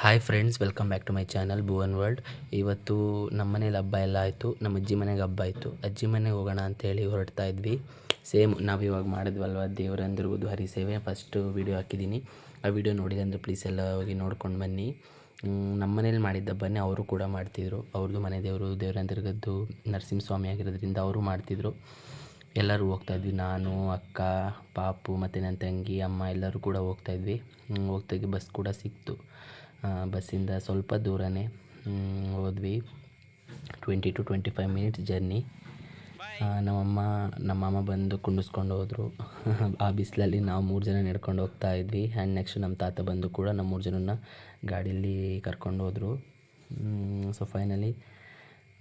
Hi friends welcome back to my channel Bhuvan world ಇವತ್ತು ನಮ್ಮ ಮನೇಲಿ ಹಬ್ಬ ಎಲ್ಲ ಆಯಿತು, ನಮ್ಮ ಅಜ್ಜಿ ಮನೆಗೆ ಹಬ್ಬ ಆಯಿತು. ಅಜ್ಜಿ ಮನೆಗೆ ಹೋಗೋಣ ಅಂತೇಳಿ ಹೊರಡ್ತಾ ಇದ್ವಿ. ಸೇಮ್ ನಾವು ಇವಾಗ ಮಾಡಿದ್ವಲ್ವ ದೇವರಂದಿರ್ಬೋದು ಹರಿಸೇವೆ ಫಸ್ಟು ವೀಡಿಯೋ ಹಾಕಿದ್ದೀನಿ. ಆ ವಿಡಿಯೋ ನೋಡಿದೆ ಅಂದರೆ ಪ್ಲೀಸ್ ಎಲ್ಲ ಹೋಗಿ ನೋಡ್ಕೊಂಡು ಬನ್ನಿ. ನಮ್ಮ ಮನೇಲಿ ಮಾಡಿದ್ದ ಹಬ್ಬನೇ ಅವರು ಕೂಡ ಮಾಡ್ತಿದ್ರು. ಅವ್ರದ್ದು ಮನೆ ದೇವರು ದೇವರಂದಿರ್ಗದ್ದು ನರಸಿಂಹಸ್ವಾಮಿ ಆಗಿರೋದ್ರಿಂದ ಅವರು ಮಾಡ್ತಿದ್ರು. ಎಲ್ಲರೂ ಹೋಗ್ತಾಯಿದ್ವಿ ನಾನು, ಅಕ್ಕ, ಪಾಪು ಮತ್ತು ನನ್ನ ತಂಗಿ, ಅಮ್ಮ ಎಲ್ಲರೂ ಕೂಡ ಹೋಗ್ತಾಯಿದ್ವಿ ಹೋಗ್ತಾಗಿ ಬಸ್ ಕೂಡ ಸಿಕ್ತು. ಬಸ್ಸಿಂದ ಸ್ವಲ್ಪ ದೂರನೇ ಹೋದ್ವಿ. Twenty to twenty five minutes journey ನಮ್ಮಮ್ಮ ನಮ್ಮಮ್ಮ ಬಂದು ಕುಂಡಿಸ್ಕೊಂಡು ಹೋದರು. ಆ ಬಿಸಿಲಲ್ಲಿ ನಾವು ಮೂರು ಜನ ನಡ್ಕೊಂಡು ಹೋಗ್ತಾ ಇದ್ವಿ. ಆ್ಯಂಡ್ ನೆಕ್ಸ್ಟ್ ನಮ್ಮ ತಾತ ಬಂದು ಕೂಡ ನಮ್ಮ ಮೂರು ಜನನ ಗಾಡೀಲಿ ಕರ್ಕೊಂಡು ಹೋದರು. ಸೊ ಫೈನಲಿ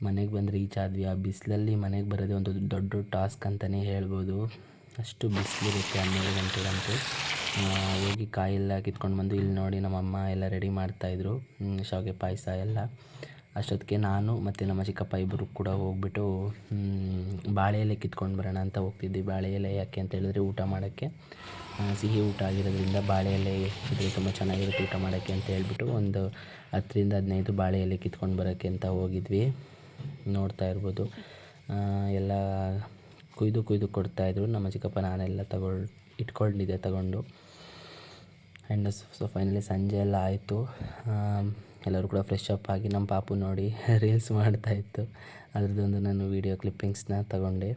ಮನೆಗೆ ಬಂದು ರೀಚ್ ಆದ್ವಿ. ಆ ಬಿಸಿಲಲ್ಲಿ ಮನೆಗೆ ಬರೋದೇ ಒಂದು ದೊಡ್ಡ ಟಾಸ್ಕ್ ಅಂತಲೇ ಹೇಳ್ಬೋದು. ಅಷ್ಟು ಬಿಸಿಲಿರುತ್ತೆ, ಹನ್ನೆರಡು ಗಂಟೆಗಂತೂ. ಹೋಗಿ ಕಾಯೆಲ್ಲ ಕಿತ್ಕೊಂಡು ಬಂದು ಇಲ್ಲಿ ನೋಡಿ ನಮ್ಮಮ್ಮ ಎಲ್ಲ ರೆಡಿ ಮಾಡ್ತಾಯಿದ್ರು ಶಾವಿಗೆ ಪಾಯಸ ಎಲ್ಲ. ಅಷ್ಟೊತ್ತಿಗೆ ನಾನು ಮತ್ತು ನಮ್ಮ ಚಿಕ್ಕಪ್ಪ ಇಬ್ಬರು ಕೂಡ ಹೋಗ್ಬಿಟ್ಟು ಬಾಳೆ ಎಲೆ ಕಿತ್ಕೊಂಡು ಬರೋಣ ಅಂತ ಹೋಗ್ತಿದ್ವಿ. ಬಾಳೆ ಎಲೆ ಯಾಕೆ ಅಂತ ಹೇಳಿದ್ರೆ ಊಟ ಮಾಡೋಕ್ಕೆ. ಸಿಹಿ ಊಟ ಆಗಿರೋದ್ರಿಂದ ಬಾಳೆ ಎಲೆ ಇದ್ರೆ ತುಂಬ ಚೆನ್ನಾಗಿರುತ್ತೆ ಊಟ ಮಾಡೋಕ್ಕೆ ಅಂತ ಹೇಳ್ಬಿಟ್ಟು ಒಂದು ಹತ್ತರಿಂದ ಹದಿನೈದು ಬಾಳೆ ಎಲೆ ಕಿತ್ಕೊಂಡು ಬರೋಕ್ಕೆ ಅಂತ ಹೋಗಿದ್ವಿ. ನೋಡ್ತಾ ಇರ್ಬೋದು. ಎಲ್ಲ ಕುಯ್ದು ಕುಯ್ದು ಕೊಡ್ತಾಯಿದ್ರು ನಮ್ಮ ಚಿಕ್ಕಪ್ಪ ನಾನೆಲ್ಲ ತಗೊಳ್, ಇಟ್ಕೊಂಡಿದ್ದೆ ತಗೊಂಡು. ಆ್ಯಂಡ್ ಸೊ ಫೈನಲಿ ಸಂಜೆ ಎಲ್ಲ ಆಯಿತು. ಎಲ್ಲರೂ ಕೂಡ ಫ್ರೆಶ್ ಅಪ್ ಆಗಿ ನಮ್ಮ ಪಾಪು ನೋಡಿ ರೀಲ್ಸ್ ಮಾಡ್ತಾಯಿತ್ತು ಅದರದ್ದೊಂದು ನಾನು ವೀಡಿಯೋ ಕ್ಲಿಪ್ಪಿಂಗ್ಸ್ನ ತಗೊಂಡೆ.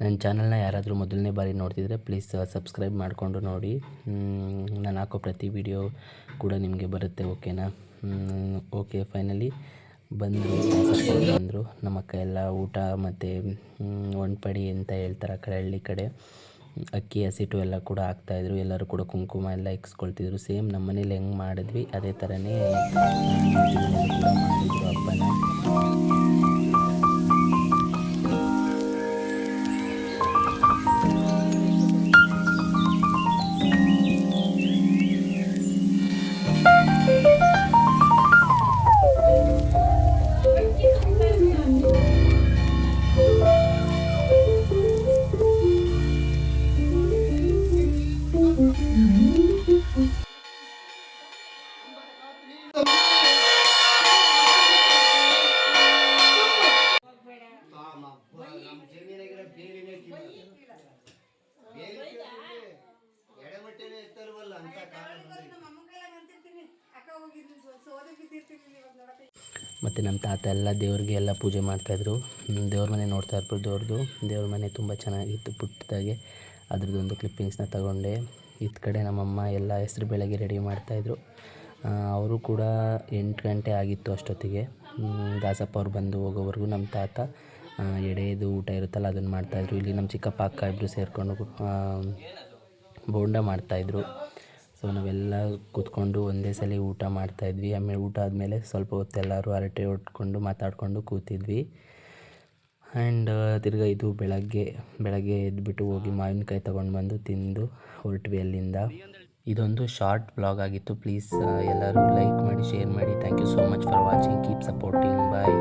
ನನ್ನ ಚಾನಲ್ನ ಯಾರಾದರೂ ಮೊದಲನೇ ಬಾರಿ ನೋಡ್ತಿದ್ರೆ ಪ್ಲೀಸ್ ಸಬ್ಸ್ಕ್ರೈಬ್ ಮಾಡಿಕೊಂಡು ನೋಡಿ. ನಾನು ಹಾಕೋ ಪ್ರತಿ ವಿಡಿಯೋ ಕೂಡ ನಿಮಗೆ ಬರುತ್ತೆ ಓಕೆನಾ ಓಕೆ ಫೈನಲಿ ಬಂದರು ಬಂದರು ನಮ್ಮ ಅಕ್ಕ ಎಲ್ಲ ಊಟ ಮತ್ತು ಒಣಪಡಿ ಅಂತ ಹೇಳ್ತಾರೆ ಆ ಕಡೆ, ಹಳ್ಳಿ ಕಡೆ. ಅಕ್ಕಿ ಹಸಿಟ್ಟು ಎಲ್ಲ ಕೂಡ ಹಾಕ್ತಾಯಿದ್ರು ಎಲ್ಲರೂ ಕೂಡ ಕುಂಕುಮ ಎಲ್ಲ ಇಕ್ಸ್ಕೊಳ್ತಿದ್ರು. ಸೇಮ್ ನಮ್ಮ ಮನೇಲಿ ಹೆಂಗೆ ಮಾಡಿದ್ವಿ, ಅದೇ ಥರನೇ ಹಬ್ಬ ಎಡಮಟ್ಟೆನೇ ಎತ್ತಲ್ವಲ್ಲ ಅಂತ ಕಾರಣ ಮತ್ತು ನಮ್ಮ ತಾತ ಎಲ್ಲ ದೇವ್ರಿಗೆ ಎಲ್ಲ ಪೂಜೆ ಮಾಡ್ತಾಯಿದ್ರು ದೇವ್ರ ಮನೆ ನೋಡ್ತಾ ಇರ್ಬೋದು ದೇವ್ರದ್ದು ದೇವ್ರ ಮನೆ ತುಂಬ ಚೆನ್ನಾಗಿತ್ತು ಪುಟ್ಟದಾಗೆ. ಅದ್ರದ್ದೊಂದು ಕ್ಲಿಪ್ಪಿಂಗ್ಸ್ನ ತಗೊಂಡೆ. ಇತ್ತ ಕಡೆ ನಮ್ಮಮ್ಮ ಎಲ್ಲ ಹೆಸ್ರು ಬೆಳಗ್ಗೆ ರೆಡಿ ಮಾಡ್ತಾಯಿದ್ರು ಅವರು ಕೂಡ ಎಂಟು ಗಂಟೆ ಆಗಿತ್ತು ಅಷ್ಟೊತ್ತಿಗೆ. ದಾಸಪ್ಪ ಅವ್ರು ಬಂದು ಹೋಗೋವರೆಗೂ ನಮ್ಮ ತಾತ. ಎಡೆದು ಊಟ ಇರುತ್ತಲ್ಲ, ಅದನ್ನು ಮಾಡ್ತಾಯಿದ್ರು. ಇಲ್ಲಿ ನಮ್ಮ ಚಿಕ್ಕಪ್ಪ, ಅಕ್ಕ ಇಬ್ಬರು ಸೇರಿಕೊಂಡು ಬೋಂಡ ಮಾಡ್ತಾಯಿದ್ರು. ಸೊ ನಾವೆಲ್ಲ ಕೂತ್ಕೊಂಡು ಒಂದೇ ಸಲ ಊಟ ಮಾಡ್ತಾಯಿದ್ವಿ. ಆಮೇಲೆ ಊಟ ಆದಮೇಲೆ ಸ್ವಲ್ಪ ಹೊತ್ತು ಎಲ್ಲರೂ ಹರಟೆ ಹೊಡ್ಕೊಂಡು ಮಾತಾಡಿಕೊಂಡು ಕೂತಿದ್ವಿ. ಆ್ಯಂಡ್ ತಿರ್ಗಾ ಇದು ಬೆಳಗ್ಗೆ ಬೆಳಗ್ಗೆ ಎದ್ಬಿಟ್ಟು ಹೋಗಿ ಮಾವಿನಕಾಯಿ ತೊಗೊಂಡು ಬಂದು ತಿಂದು ಹೊರಟ್ವಿ ಅಲ್ಲಿಂದ. ಇದೊಂದು ಶಾರ್ಟ್ ಬ್ಲಾಗ್ ಆಗಿತ್ತು. ಪ್ಲೀಸ್ ಎಲ್ಲರೂ ಲೈಕ್ ಮಾಡಿ ಶೇರ್ ಮಾಡಿ. Thank you so much for watching keep supporting bye